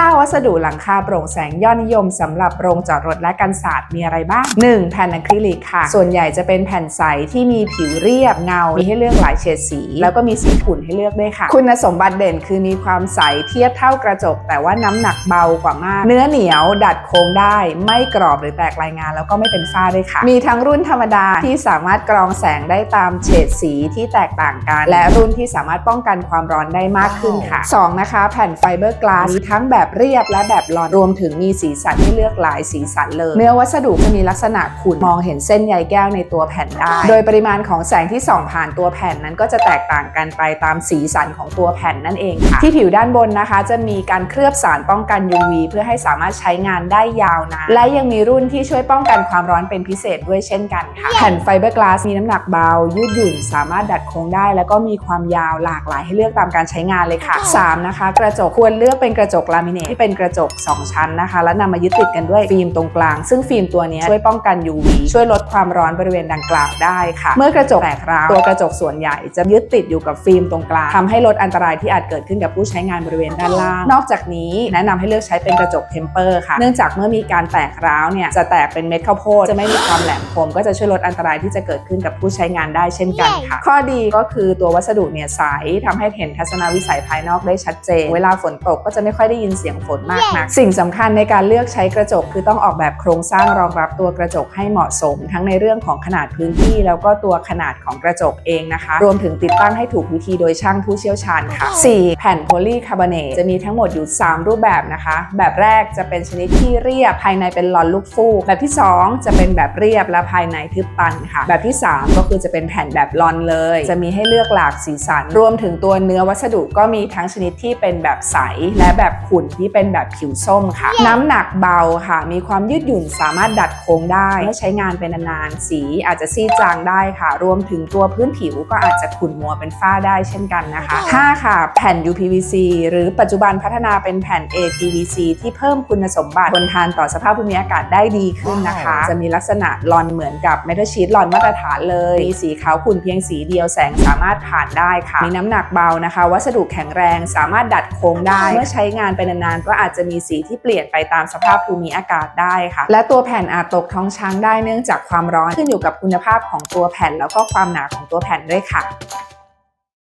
5วัสดุหลังคาโปร่งแสงยอดนิยมสำหรับโรงจอดรถและกันศาสตร์มีอะไรบ้าง 1. แผ่นอะคริลิกค่ะ ส่วนใหญ่จะเป็นแผ่นใสที่มีผิวเรียบเงา มีให้เลือกหลายเฉดสี แล้วก็มีสีขุ่นให้เลือกด้วยค่ะ คุณสมบัติเด่นคือมีความใสเทียบเท่ากระจก แต่ว่าน้ำหนักเบากว่ามาก เนื้อเหนียวดัดโค้งได้ ไม่กรอบหรือแตกลายงาน แล้วก็ไม่เป็นฝ้าด้วยค่ะ มีทั้งรุ่นธรรมดาที่สามารถกรองแสงได้ตามเฉดสีที่แตกต่างกัน และรุ่นที่สามารถป้องกันความร้อนได้มากขึ้นค่ะ 2 นะคะ แผ่นไฟเบอร์กลาสมีทั้งแบบเรียบและแบบหลอดรวมถึงมีสีสันให้เลือกหลายสีสันเลย เนื้อวัสดุจะมีลักษณะขุ่นมองเห็นเส้นใยแก้วในตัวแผ่นได้ โดยปริมาณของแสงที่ส่องผ่านตัวแผ่นนั้นก็จะแตกต่างกันไปตามสีสันของตัวแผ่นนั่นเองค่ะ ที่ผิวด้านบนนะคะ จะมีการเคลือบสารป้องกัน UV เพื่อให้สามารถใช้งานได้ยาวนานและยังมีรุ่นที่ช่วยป้องกันความร้อนเป็นพิเศษด้วยเช่นกันค่ะ แผ่นไฟเบอร์กลาสมีน้ำหนักเบา ยืดหยุ่น สามารถดัดโค้งได้ แล้วก็มีความยาวหลากหลายให้เลือกตามการใช้งานเลยค่ะ 3 นะคะ กระจกควรเลือกเป็นกระจกลามิเนตที่เป็นกระจก 2 ชั้นนะคะ และนำมายึดติดกันด้วยฟิล์มตรงกลาง ซึ่งฟิล์มตัวนี้ช่วยป้องกัน UV ช่วยลดความร้อนบริเวณดังกล่าวได้ค่ะ เมื่อกระจกแตกร้าวตัวกระจกส่วนใหญ่จะยึดติดอยู่กับฟิล์มตรงกลางทำให้ลดอันตรายที่อาจเกิดขึ้นกับผู้ใช้งานบริเวณด้านล่าง นอกจากนี้แนะนำให้เลือกใช้เป็นกระจกเทมเปอร์ค่ะ เนื่องจากเมื่อมีการแตกร้าวเนี่ยจะแตกเป็นเม็ดข้าวโพดจะไม่มีความแหลมคม ก็จะช่วยลดอันตรายที่จะเกิดขึ้นกับผู้ใช้งานได้เช่นกันค่ะ ข้อดีก็คือตัววัสดุเนี่ยใสทำให้เห็นทัศนวิสัยภายนอกได้ชัดเจน เวลาฝนตกก็จะไม่ค่อยได้ยินเสียงฝนมากนัก สิ่งสำคัญในการเลือกใช้กระจกคือต้องออกแบบโครงสร้างรองรับตัวกระจกให้เหมาะสม ทั้งในเรื่องของขนาดพื้นที่ แล้วก็ตัวขนาดของกระจกเองนะคะ รวมถึงติดตั้งให้ถูกวิธีโดยช่างผู้เชี่ยวชาญค่ะ 4. แผ่นโพลีคาร์บอเนตจะมีทั้งหมดอยู่ 3 รูปแบบนะคะ แบบแรกจะเป็นชนิดที่เรียบภายในเป็นลอนลูกฟูกแบบที่ 2 จะเป็นแบบเรียบและภายในทึบตันค่ะ แบบที่ 3 ก็คือจะเป็นแผ่นแบบลอนเลย จะมีให้เลือกหลากสีสัน รวมถึงตัวเนื้อวัสดุก็มีทั้งชนิดที่เป็นแบบใสและแบบขุ่นที่เป็นแบบผิวส้มค่ะ น้ำหนักเบาค่ะ มีความยืดหยุ่นสามารถดัดโค้งได้เมื่อใช้งานเป็นนานๆสีอาจจะซีดจางได้ค่ะ รวมถึงตัวพื้นผิวก็อาจจะขุ่นมัวเป็นฝ้าได้เช่นกันนะคะ5ค่ะ แผ่น UPVC หรือปัจจุบันพัฒนาเป็นแผ่น APVC ที่เพิ่มคุณสมบัติทนทานต่อสภาพภูมิอากาศได้ดีขึ้นนะคะ จะมีลักษณะลอนเหมือนกับเมทัลชีตลอนมาตรฐานเลย มีสีขาวขุ่นเพียงสีเดียวแสงสามารถผ่านได้ค่ะ มีน้ำหนักเบานะคะ วัสดุแข็งแรงสามารถดัดโค้งได้ เมื่อใช้งานไปนานๆ ก็อาจจะมีสีที่เปลี่ยนไปตามสภาพภูมิอากาศได้ค่ะ และตัวแผ่นอาจตกท้องช้างได้เนื่องจากความร้อนขึ้นอยู่กับคุณภาพของตัวแผ่น แล้วก็ความหนาของตัวแผ่นด้วยค่ะ